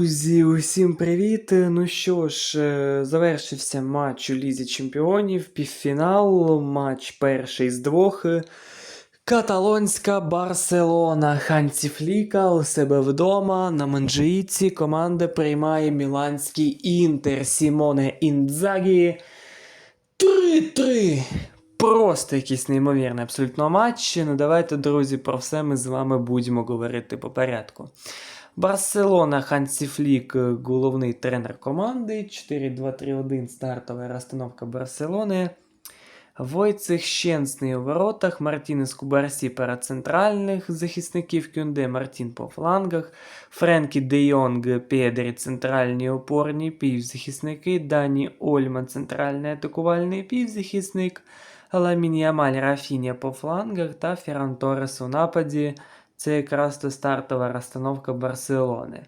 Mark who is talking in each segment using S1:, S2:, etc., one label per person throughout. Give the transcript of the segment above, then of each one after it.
S1: Друзі, усім привіт! Ну що ж, е, завершився матч у Лізі Чемпіонів, півфінал, матч перший з двох. Каталонська Барселона. Ханці Фліка у себе вдома на Манджиїці команда приймає Міланський Інтер Сімоне Інзагі. 3-3. Просто якийсь неймовірний абсолютно матч. Ну давайте, друзі, про все ми з вами будемо говорити по порядку. Барселона Хансі Флік, е, головний тренер команди. 4-2-3-1 стартова розстановка Барселони. Войцех Щенсний у воротах, Мартінес Кубарсі перед центральних захисників Кюнде, Мартін по флангах, Френкі Де Йонг, Педрі центральні опорні півзахисники, Дані Ольман центральний атакувальний півзахисник, Ламін Ямаль Рафіня по флангах та Ферран Торрес у нападі. Це якраз то стартова розстановка Барселони.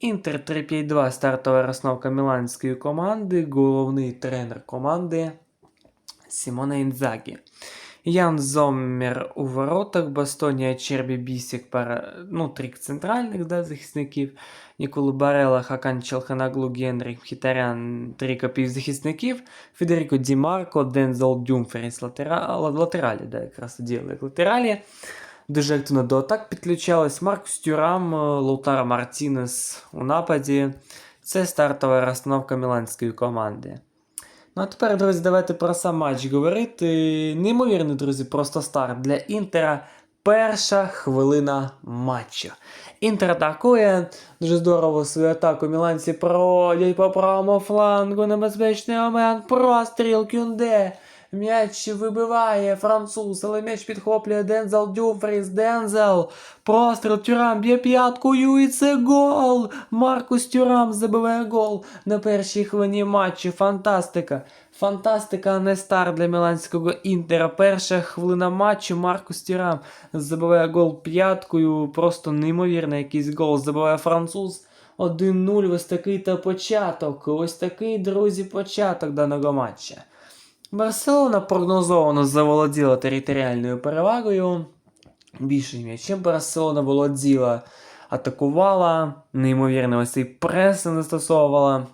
S1: Інтер 3-5-2 стартова розстановка міланської команди, головний тренер команди Сімона Інзагі. Ян Зоммер у воротах, Бастонія Чербі Бісік, пара, ну, трик центральних да, захисників, Ніколу Барела, Хакан Челханаглу, Генріх Хітарян, трійка півзахисників, Федеріко Ді Марко, Дензел Дюмферіс латера... латералі, да, якраз діяли як латералі. Дуже до атак підключались. Маркус Тюрам, Лутара Мартінес у нападі. Це стартова розстановка міланської команди. Ну а тепер, друзі, давайте про сам матч говорити. Неймовірний, друзі, просто старт для Інтера. Перша хвилина матчу. Інтер атакує. Дуже здорово свою атаку. Міланці проводять по правому флангу. Небезпечний момент. Простріл Кюнде. М'яч вибиває француз, але м'яч підхоплює Дензел Дюфріс. Дензел. Простріл Тюрам б'є п'яткою і це гол. Маркус Тюрам забиває гол на першій хвилині матчу. Фантастика. Фантастика, не стар для міланського інтера. Перша хвилина матчу Маркус Тюрам забиває гол п'яткою. Просто неймовірний якийсь гол. Забиває француз. 1-0. Ось такий та початок. Ось такий, друзі, початок даного матча. Барселона прогнозовано заволоділа територіальною перевагою. Більше м'ячем Барселона володіла, атакувала, неймовірно, ось цей прес застосовувала.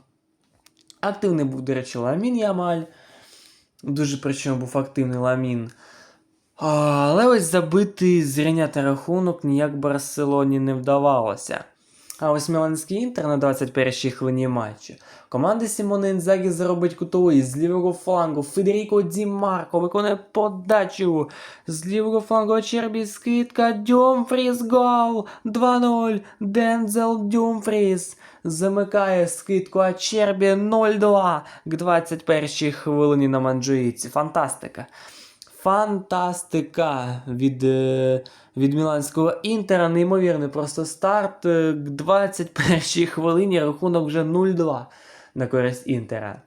S1: Активний був, до речі, Ламін Ямаль. Дуже причому був активний Ламін. Але ось забити зрівняти рахунок ніяк Барселоні не вдавалося. А ось Міланський інтер на 21-й хвилині матчу. Команда Сімона Інзагі заробить кутовий з лівого флангу. Федеріко Ді Марко виконує подачу. З лівого флангу Чербі скидка. Дюмфріс гол. 2-0. Дензел Дюмфріс. Замикає скидку Ачербі 0-2 к 21-й хвилині на Манджуїці. Фантастика. Фантастика від е, від Міланського інтера. Неймовірний просто старт. Е, К 21-й хвилині рахунок вже 0-2 на користь інтера.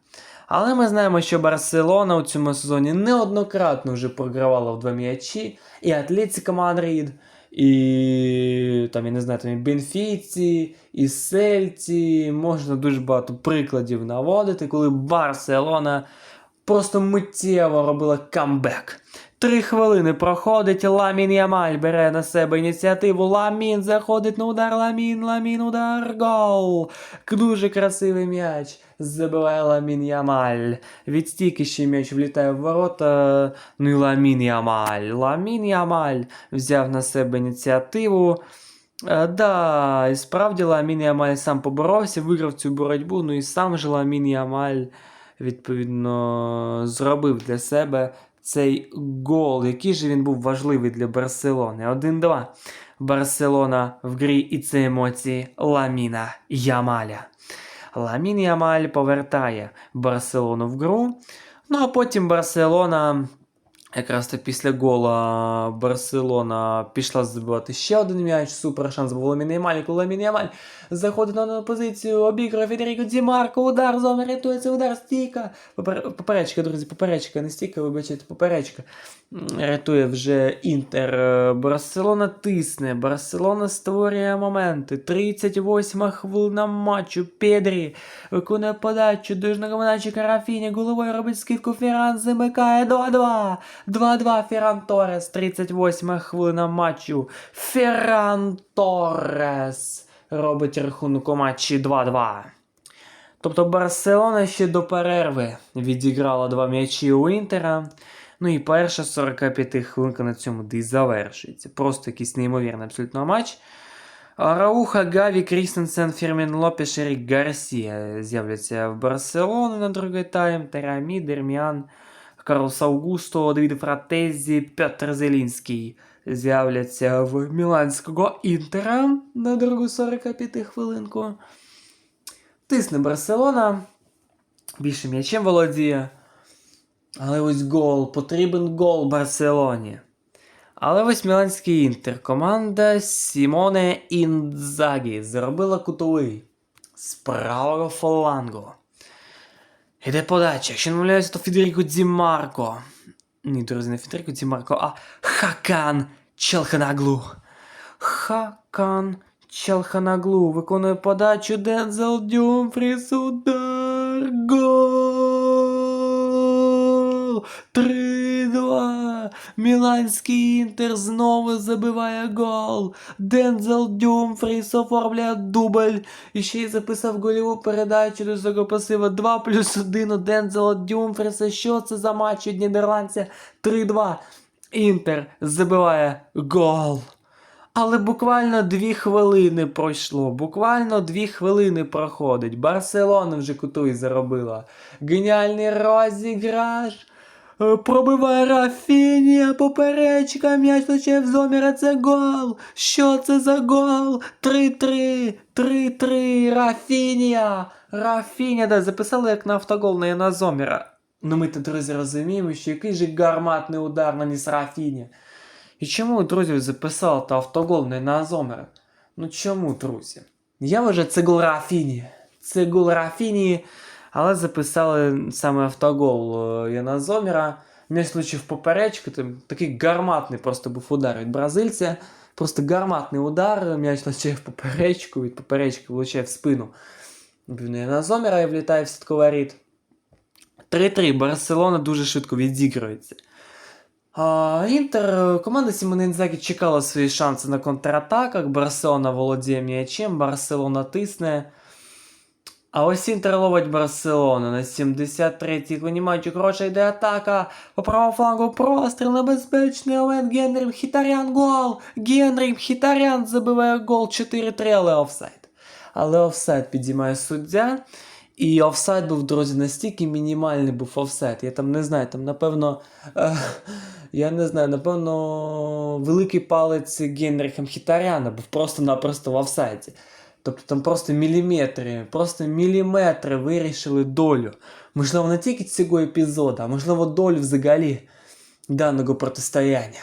S1: Але ми знаємо, що Барселона у цьому сезоні неоднократно вже програвала в два м'ячі. І Атлетіка Мадрид, і там, я не знаю, там і Бенфіці, і Сельці. Можна дуже багато прикладів наводити, коли Барселона просто миттєво робила камбек. Три хвилини проходить, Ламін Ямаль бере на себе ініціативу. Ламін заходить на удар, Ламін, Ламін, удар, гол. Дуже красивий м'яч. Забиває Ламін Ямаль. Від стійки ще м'яч влітає в ворота. Ну і Ламін Ямаль. Ламін Ямаль взяв на себе ініціативу. Е, да, і справді Ламін Ямаль сам поборовся, виграв цю боротьбу, ну і сам же Ламін Ямаль відповідно зробив для себе цей гол, який же він був важливий для Барселони. 1-2. Барселона в грі і це емоції Ламіна Ямаля. Ламін Ямаль повертає Барселону в гру. Ну а потім Барселона. Якраз то після гола Барселона пішла забивати ще один м'яч. Супер шанс був Ламін Ямаль, коли Ламін Ямаль заходить на нову позицію, обігрує Федеріко Дімарко, удар, зона рятується, удар, стійка. Поперечка, друзі, поперечка, не стійка, вибачайте, поперечка. Рятує вже Інтер. Барселона тисне, Барселона створює моменти. 38 хвилина матчу. Педрі виконує подачу, дужного подачі Рафіні, головою робить скидку Ферран, замикає 2-2. 2-2 Ферран Торрес, 38 хвилина матчу. Ферран Торрес. робить рахунок у матчі 2-2. Тобто Барселона ще до перерви відіграла два м'ячі у Інтера. Ну і перша 45 хвилинка на цьому де й завершується. Просто якийсь неймовірний абсолютно матч. Рауха, Гаві, Крістенсен, Фірмін Лопеш, Ерік Гарсія з'являться в Барселону на другий тайм. Терамі, Дерміан, Карлос Аугусто, Давід Фратезі, Петр Зелінський з'являться в Міланського Інтера на другу 45 хвилинку. Тисне Барселона. Більше м'ячем володіє. Але ось гол. Потрібен гол Барселоні. Але ось Міланський Інтер. Команда Сімоне Інзагі зробила кутовий з правого флангу. Іде подача. Якщо не то Федеріко Ді Марко. Ні, друзі, не Федеріко Ді Марко, а Хакан Челханаглу. Хакан Челханаглу виконує подачу Дензел Дюмфріс. Міланський інтер знову забиває гол. Дензел Дюмфріс оформляє дубль. І ще й записав гольову передачу до цього пасива 2 плюс 1 у Дензела Дюмфріса. Що це за матч від нідерландця? 3-2. Інтер забиває гол. Але буквально дві хвилини пройшло. Буквально дві хвилини проходить. Барселона вже кутуй заробила. Геніальний розіграш. Е, Пробиває Рафінія, поперечка, м'яч точив зоміра, це гол. Що це за гол? 3-3, 3-3, Рафінія, Рафінія, да, записали як на автогол на на зоміра. Ну ми то, друзі, розуміємо, що який же гарматний удар наніс Рафінія. І чому, друзі, записали та автогол не на Зомера? Ну чому, друзі? Я вважаю, це гол Рафіні. Це гол Рафіні, але записали саме автогол е, Яна Зомера. М'яч влучив поперечку, там такий гарматний просто був удар від бразильця. Просто гарматний удар, м'яч влучив в поперечку, від поперечки влучає в спину. Яна Зомера і влітає в сітковий рід. 3-3. Барселона дуже швидко відігрується. А, Інтер, команда Сімоне Інзагі чекала свої шанси на контратаках. Барселона володіє м'ячем, Барселона тисне. А ось Інтер ловить Барселону на 73-й хвилині матчу. Хороша йде атака. По правому флангу простріл небезпечний. Олен Генрі Мхітарян гол. Генрі Мхітарян забиває гол 4-3, але офсайд. Але офсайд підіймає суддя. І офсайд був, друзі, настільки мінімальний був офсайд. Я там не знаю, там, напевно, е, я не знаю, напевно, великий палець Генріха Мхітаряна був просто-напросто в офсайді. Тобто там просто міліметри, просто міліметри вирішили долю. Можливо, не тільки цього епізоду, а можливо, долю взагалі даного протистояння.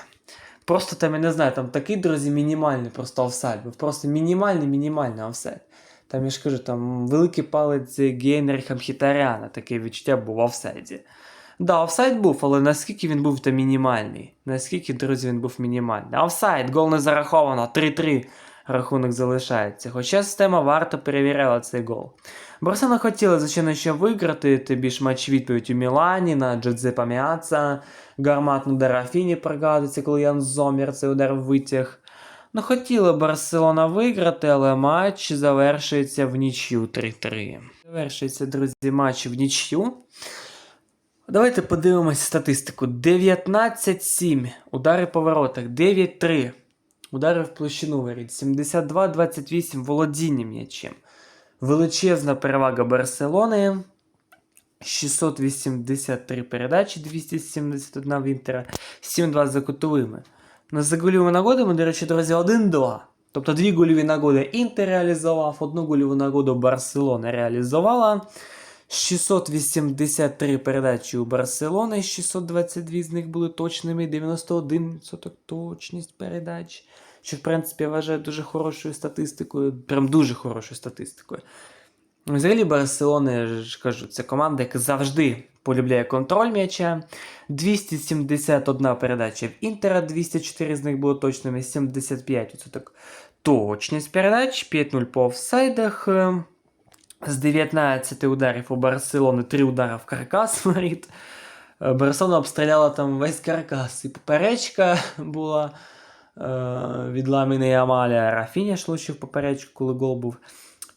S1: Просто там, я не знаю, там такий, друзі, мінімальний просто офсайд був. Просто мінімальний, мінімальний офсайд. Там я ж кажу, там великий палець Гейнеріха Мхітаряна, таке відчуття був в офсайді. Да, офсайд був, але наскільки він був то мінімальний? Наскільки, друзі, він був мінімальний? Офсайд, гол не зараховано, 3-3 Рахунок залишається. Хоча система варто перевіряла цей гол. Барселона хотіла, звичайно, ще виграти, тобі ж матч відповідь у Мілані на Джодзепа Міаца, гарматну Дарафіні пригадується, коли Ян Зомір цей удар витяг. Ну, хотіла Барселона виграти, але матч завершується в нічю 3-3. Завершується, друзі, матч в нічю. Давайте подивимось статистику. 19-7. Удари по воротах. 9-3. Удари в площину воріт. 72-28 володіння м'ячем. Величезна перевага Барселони. 683 передачі, 271 в Інтера, 7-2 за кутовими. На за гольовими нагодами, до речі, друзі, 1-2. Тобто дві гольові нагоди Інтер реалізував, одну гольову нагоду Барселона реалізувала. 683 передачі у Барселони, 622 з них були точними, 91% точність передач. Що, в принципі, я вважаю дуже хорошою статистикою, прям дуже хорошою статистикою. Взагалі, Барселона, я ж кажу, це команда, яка завжди полюбляє контроль м'яча. 271 передача в Інтера, 204 з них було точними, 75% точність передач, 5-0 по офсайдах. Е, З 19 ударів у Барселони 3 удари в каркас воріт. Е, Барселона обстріляла там весь каркас. І поперечка була від Ламіни Ямаля. Рафіня ж влучив поперечку, коли гол був.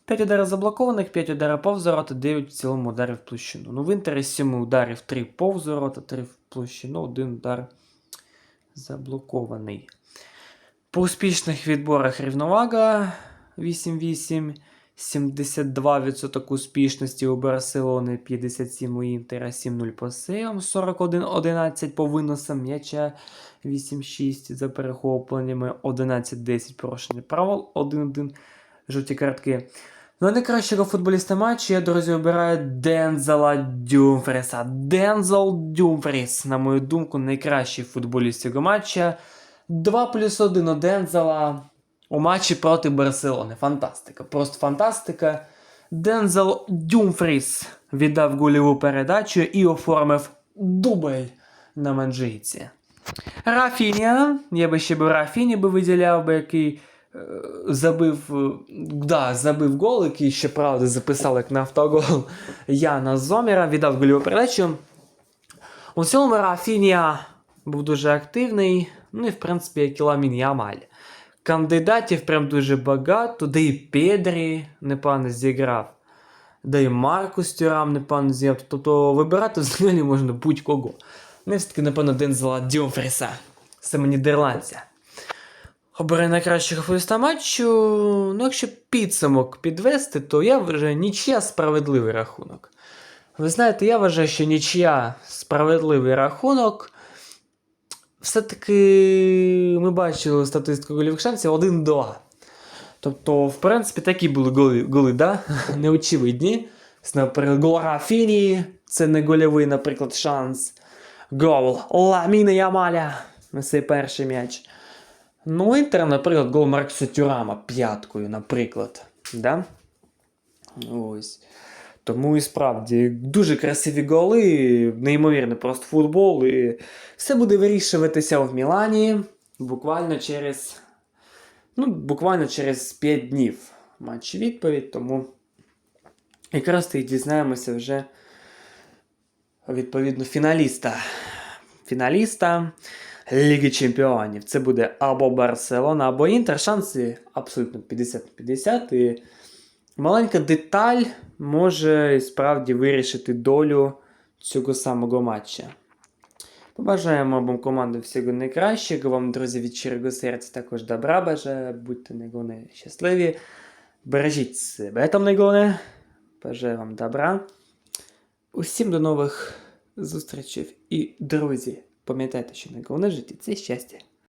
S1: 5 ударів заблокованих, 5 ударів повз ворота, 9 в цілому ударів в площину. Ну, в інтері 7 ударів 3 повз ворота, 3 в площину, 1 удар заблокований. По успішних відборах рівновага 8-8, 72% успішності у Барселони, 57 у Інтера, 7-0 по сейвам, 41-11 по виносам м'яча, 8-6 за перехопленнями, 11-10 порушення правил, 1-1 жовті картки. Ну, найкращого футболіста матчу я, друзі, обираю Дензела Дюмфріса. Дензел Дюмфріс, на мою думку, найкращий футболіст цього матча. 2 плюс 1 у Дензела у матчі проти Барселони. Фантастика. Просто фантастика. Дензел Дюмфріс віддав гольову передачу і оформив дубль на манджийці. Рафіня. Я би ще би Рафіні би виділяв би, який е, забив, е, да, забив гол, який ще правда записав як на автогол Яна Зоміра, віддав гольову передачу. У цьому Рафінія був дуже активний, ну і в принципі, як Ламін Ямаль. Кандидатів прям дуже багато, де і Педрі непогано зіграв, де і Маркус Тюрам непогано зіграв. Тобто вибирати взагалі можна будь-кого. Не все-таки, напевно, Дензела Дюмфріса, саме нідерландця. Обираю найкращого футболіста матчу. Ну, якщо підсумок підвести, то я вважаю нічия справедливий рахунок. Ви знаєте, я вважаю, що нічия справедливий рахунок. Все-таки ми бачили статистику голівих шансів 1-2. Тобто, в принципі, такі були голи, голи да? неочевидні. Наприклад, гол Рафіні, це не гольовий, наприклад, шанс. Гол Ламіна Ямаля. цей перший м'яч. Ну, Інтер, наприклад, гол Маркуса Тюрама п'яткою, наприклад. Да? Ось. Тому і справді дуже красиві голи, неймовірний просто футбол. І все буде вирішуватися в Мілані буквально через. Ну, буквально через 5 днів матч відповідь, тому якраз і дізнаємося вже відповідно фіналіста. Фіналіста Ліги Чемпіонів. Це буде або Барселона, або Інтер. Шанси абсолютно 50 на 50. І маленька деталь може справді вирішити долю цього самого матча. Побажаємо обом командам всього найкращого. Вам, друзі, від щирого серця також добра бажаю. Будьте найголовне щасливі. Бережіть себе там найголовне. Бажаю вам добра. Усім до нових зустрічей. І, друзі, пам'ятайте, що найголовне в житті це щастя.